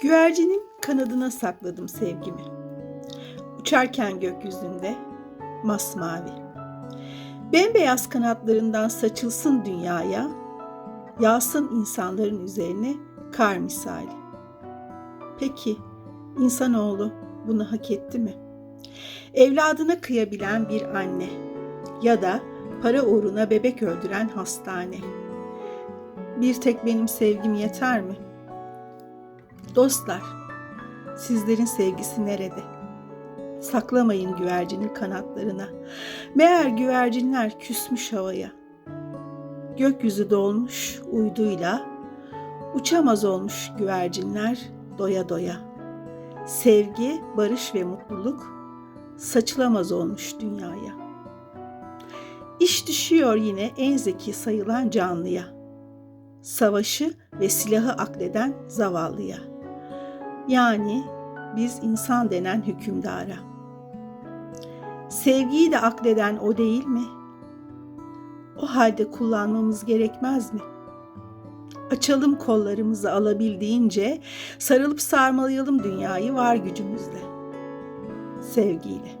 Güvercinin kanadına sakladım sevgimi. Uçarken gökyüzünde masmavi. Bembeyaz kanatlarından saçılsın dünyaya, yağsın insanların üzerine kar misali. Peki insanoğlu bunu hak etti mi? Evladına kıyabilen bir anne ya da para uğruna bebek öldüren hastane. Bir tek benim sevgim yeter mi? Dostlar, sizlerin sevgisi nerede? Saklamayın güvercinin kanatlarına. Meğer güvercinler küsmüş havaya. Gökyüzü dolmuş uyduyla, uçamaz olmuş güvercinler doya doya. Sevgi, barış ve mutluluk saçılamaz olmuş dünyaya. İş düşüyor yine en zeki sayılan canlıya. Savaşı ve silahı akleden zavallıya. Yani biz insan denen hükümdara. Sevgiyi de akleden o değil mi? O halde kullanmamız gerekmez mi? Açalım kollarımızı alabildiğince, sarılıp sarmalayalım dünyayı var gücümüzle. Sevgiyle.